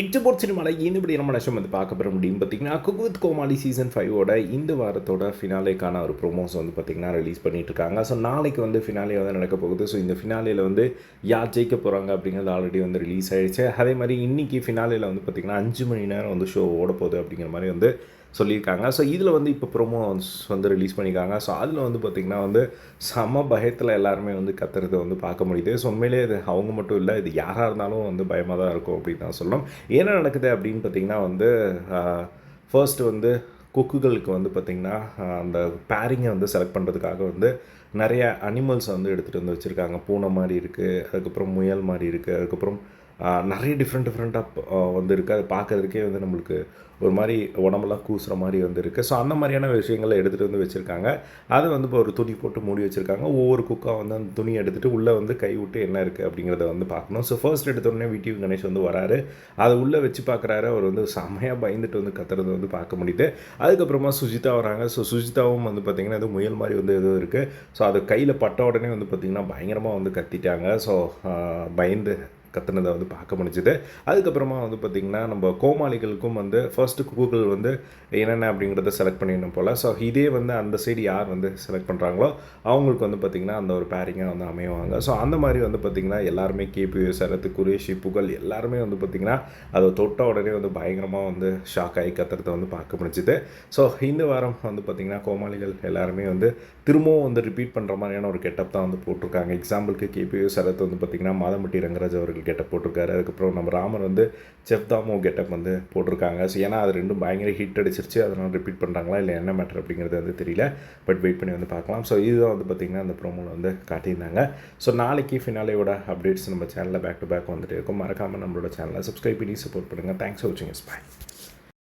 எக்ஜபோர்ட் சினிமாவில் இந்தபடி நம்ம நஷம் வந்து பார்க்க போகிற முடியும் பார்த்தீங்கன்னா குக் வித் கோமாளி சீசன் ஃபைவோட இந்த வாரத்தோட ஃபினாலேக்கான ஒரு ப்ரோமோஸ் வந்து பார்த்திங்கன்னா ரிலீஸ் பண்ணிகிட்ருக்காங்க இருக்காங்க ஸோ நாளைக்கு வந்து ஃபினாலே வந்து நடக்க போகுது. ஸோ இந்த ஃபினாலேயில் வந்து யார் ஜெயிக்க போகிறாங்க அப்படிங்கிறது ஆல்ரெடி வந்து ரிலீஸ் ஆகிடுச்சு அதே மாதிரி இன்றைக்கி ஃபினாலேயில் வந்து பார்த்திங்கன்னா அஞ்சு மணி நேரம் வந்து ஷோ ஓட போகுது அப்படிங்கிற மாதிரி வந்து சொல்லியிருக்காங்க. ஸோ இதில் வந்து இப்போ ப்ரோமோஸ் வந்து ரிலீஸ் பண்ணியிருக்காங்க. ஸோ அதில் வந்து பார்த்திங்கன்னா வந்து செம பயத்தில் எல்லாருமே வந்து கத்துறத வந்து பார்க்க முடியுது. ஸோ உண்மையிலே இது அவங்க மட்டும் இல்லை இது யாராக இருந்தாலும் வந்து பயமாக தான் இருக்கும் அப்படின்னு தான் சொல்லணும். என்ன நடக்குது அப்படின்னு பார்த்திங்கன்னா வந்து ஃபர்ஸ்ட் வந்து கொக்குகளுக்கு வந்து பார்த்திங்கன்னா அந்த பேரிங்கை வந்து செலக்ட் பண்ணுறதுக்காக வந்து நிறைய அனிமல்ஸ் வந்து எடுத்துகிட்டு வந்து வச்சுருக்காங்க. பூனை மாதிரி இருக்குது அதுக்கப்புறம் முயல் மாதிரி இருக்குது அதுக்கப்புறம் நிறைய டிஃப்ரெண்ட் டிஃப்ரெண்ட்டாக வந்து இருக்குது அது பார்க்கறதுக்கே வந்து நம்மளுக்கு ஒரு மாதிரி உடம்பெல்லாம் கூசுகிற மாதிரி வந்து இருக்குது ஸோ அந்த மாதிரியான விஷயங்களை எடுத்துகிட்டு வந்து வச்சுருக்காங்க. அதை வந்து இப்போ ஒரு துணி போட்டு மூடி வச்சுருக்காங்க. ஒவ்வொரு குக்காக வந்து அந்த துணி எடுத்துகிட்டு உள்ளே வந்து கை விட்டு என்ன இருக்குது அப்படிங்கிறத வந்து பார்க்கணும். ஸோ ஃபர்ஸ்ட் எடுத்தோடனே விடிவி கணேஷ் வந்து வராரு. அதை உள்ளே வச்சு பார்க்குறாரு. அவர் வந்து செமையாக பயந்துட்டு வந்து கத்துறது வந்து பார்க்க முடியுது. அதுக்கப்புறமா சுஜிதா வராங்க. ஸோ சுஜிதாவும் வந்து பார்த்திங்கன்னா இது முயல் மாதிரி வந்து எதுவும் இருக்குது ஸோ அது கையில் பட்ட உடனே வந்து பார்த்திங்கன்னா பயங்கரமாக வந்து கத்திட்டாங்க. ஸோ பயந்து கத்துனதை வந்து பார்க்க முடிஞ்சுது. அதுக்கப்புறமா வந்து பார்த்திங்கன்னா நம்ம கோமாளிகளுக்கும் வந்து ஃபர்ஸ்ட்டு கூகுள் வந்து என்னென்ன அப்படிங்கிறத செலக்ட் பண்ணிடணும் போல். ஸோ இதே வந்து அந்த சைடு யார் வந்து செலக்ட் பண்ணுறாங்களோ அவங்களுக்கு வந்து பார்த்திங்கன்னா அந்த ஒரு பேரிங்காக வந்து அமைவாங்க. ஸோ அந்த மாதிரி வந்து பார்த்திங்கன்னா எல்லாருமே கேபி சரத்து குரேஷி புகழ் எல்லாருமே வந்து பார்த்திங்கன்னா அதை தொட்ட உடனே வந்து பயங்கரமாக வந்து ஷாக் ஆகி கத்துறதை வந்து பார்க்க முடிஞ்சுது. ஸோ இந்த வாரம் வந்து பார்த்திங்கன்னா கோமாளிகள் எல்லாருமே வந்து திரும்பவும் வந்து ரிப்பீட் பண்ணுற மாதிரியான ஒரு கெட்டப் தான் வந்து போட்டிருக்காங்க. எக்ஸாம்பிளுக்கு கேபி சரத் வந்து பார்த்திங்கன்னா மாதம்பட்டி ரங்கராஜ் அவர்கள் கெட்டப் போட்டிருக்காரு. அதுக்கப்புறம் நம்ம ராமர் வந்து செஃப் தாமோ கெட்டப் வந்து போட்டிருக்காங்க. ஸோ ஏன்னா அது ரெண்டும் பயங்கர ஹீட் அடிச்சிருச்சு. அதனால் ரிப்பீட் பண்ணுறாங்களா இல்லை என்ன மேட்டர் அப்படிங்கிறது வந்து தெரியல. பட் வெயிட் பண்ணி வந்து பார்க்கலாம். ஸோ இதுதான் வந்து பார்த்திங்கன்னா அந்த ப்ரோமோவில் வந்து காட்டியிருந்தாங்க. ஸோ நாளைக்கு ஃபினாலேயோட அப்டேட்ஸ் நம்ம சேனலில் பேக் டு பேக் வந்துட்டு இருக்கும். மறக்காமல் நம்மளோட சேனலை சப்ஸ்கிரைப் பண்ணி சப்போர்ட் பண்ணுங்கள் தேங்க்ஸ் ஃபார் வாட்சிங் இஸ் பாய்